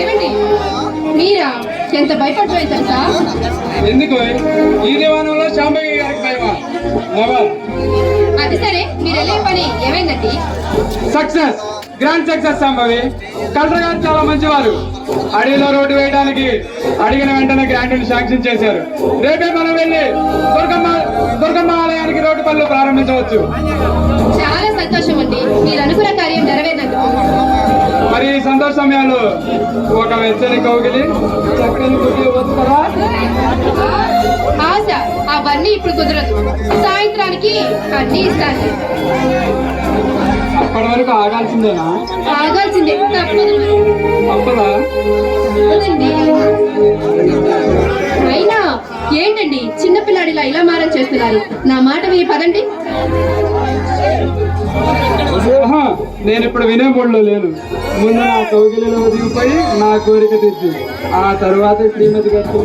ఏమండి? మీరా? ఎంత భయపడిపోయి తెలుసా? ఎందుకు? ఈ దివానంలో శాంభవి గారికి భయమా? అది సరే మీరు వెళ్ళే పని ఏమైందండి? సక్సెస్. గ్రాండ్ సక్సెస్ సంభవి కలెక్టర్ గారు చాలా మంచివారు. అడవిలో రోడ్డు వేయడానికి అడిగిన వెంటనే గ్రాండ్ శాంక్షన్ చేశారు. రేపే మనం వెళ్ళి దుర్గమ్మ దుర్గమ్మ ఆలయానికి రోడ్డు పనులు ప్రారంభించవచ్చు. చాలా సంతోషం అండి మీరు అనుకున్న కార్యం మరి ఈ సంతోష సమయాలు. ఒక వెచ్చని కౌగిలి. చక్కని గుడ్డి వస్తారా ఆశ అవన్నీ ఇప్పుడు కుదరదు. సాయంత్రానికి అన్ని ఇస్తాను. అప్పటి వరకు ఆగాల్సిందేనా? ఆగాల్సిందే తప్పదు తప్పదా? వదండి. అయినా ఏంటండి చిన్నపిల్లాడిలా ఇలా మారం చేస్తున్నారు? నా మాట విని పదండి. నేను ఇప్పుడు వినే మూడ్లో లేను. ముందు నా కౌగిలిలో దిగిపోయి నా కోరిక తెచ్చి ఆ తర్వాత శ్రీమతి గారితో